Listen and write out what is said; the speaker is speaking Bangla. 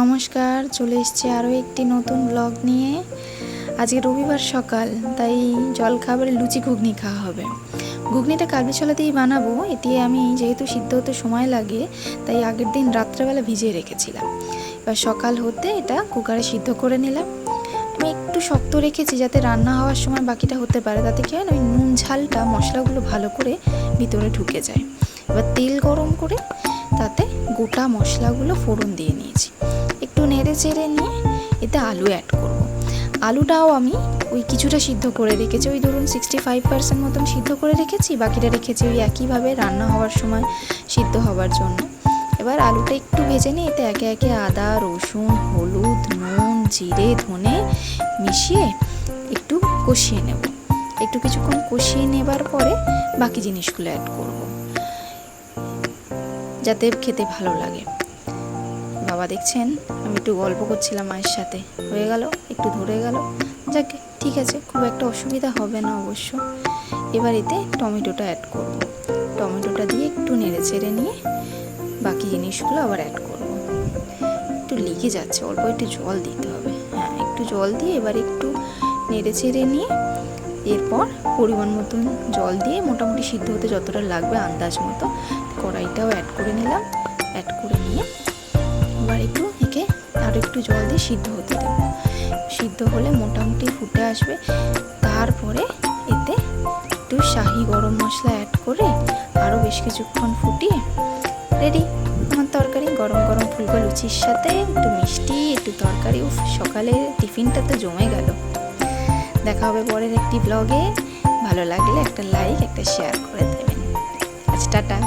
নমস্কার, চলে এসেছি আরও একটি নতুন ব্লগ নিয়ে। আজকে রবিবার সকাল, তাই জল খাবারে লুচি ঘুগনি খাওয়া হবে। ঘুগনিটা কাবলি ছোলা দিয়েই বানাবো এটি আমি যেহেতু সিদ্ধ হতে সময় লাগে, তাই আগের দিন রাত্রেবেলা ভিজিয়ে রেখেছিলাম। এবার সকাল হতে এটা কুকারে সিদ্ধ করে নিলাম। আমি একটু শক্ত রেখেছি যাতে রান্না হওয়ার সময় বাকিটা হতে পারে, তাতে কি হয় না, ওই নুন ঝালটা, মশলাগুলো ভালো করে ভিতরে ঢুকে যায়। এবার তেল গরম করে তাতে গোটা মশলাগুলো ফোড়ন দিয়ে নিয়েছি। নেড়ে চেড়ে নিয়ে এতে আলু অ্যাড করব। আলুটাও আমি ওই কিছুটা সিদ্ধ করে রেখেছি। ওই ধরুন সিক্সটি ফাইভ পার্সেন্ট মতন সিদ্ধ করে রেখেছি, বাকিটা রেখেছি ওই একইভাবে রান্না হওয়ার সময় সিদ্ধ হওয়ার জন্য। এবার আলুটা একটু ভেজে নিয়ে এতে একে একে আদা, রসুন, হলুদ, নুন, জিরে, ধনে মিশিয়ে একটু কষিয়ে নেব। একটু কিছুক্ষণ কষিয়ে নেবার পরে বাকি জিনিসগুলো অ্যাড করব, যাতে খেতে ভালো লাগে। বাবা দেখছেন, আমি একটু গল্প করছিলাম মায়ের সাথে। হয়ে গেল, একটু ধরে গেল। যাক, ঠিক আছে, খুব একটা অসুবিধা হবে না অবশ্য। এবার এতে টমেটোটা অ্যাড করব। টমেটোটা দিয়ে একটু নেড়ে চেড়ে নিয়ে বাকি জিনিসগুলো আবার অ্যাড করব। একটু লেগে যাচ্ছে, অল্প একটু জল দিতে হবে। হ্যাঁ একটু জল দিয়ে এবার একটু নেড়ে চেড়ে নিয়ে এরপর পরিমাণ মতন জল দিয়ে মোটামুটি সিদ্ধ হতে যতটা লাগবে আন্দাজ মতো কড়াইটাও অ্যাড করে নিলাম। অ্যাড করে নিয়ে এবার একটু একে আরও একটু জল দিয়ে সিদ্ধ হতে দেবো। সিদ্ধ হলে মোটামুটি ফুটে আসবে। তারপরে এতে একটু শাহি গরম মশলা অ্যাড করে আরও বেশ কিছুক্ষণ ফুটিয়ে রেডি আমার তরকারি। গরম গরম ফুলকো লুচির সাথে, একটু মিষ্টি, একটু তরকারি। উফ, সকালে টিফিনটা তো জমে গেল। দেখা হবে পরের একটি ব্লগে ভালো লাগলে একটা লাইক একটা শেয়ার করে দেবেন। আচ্ছা টাটা।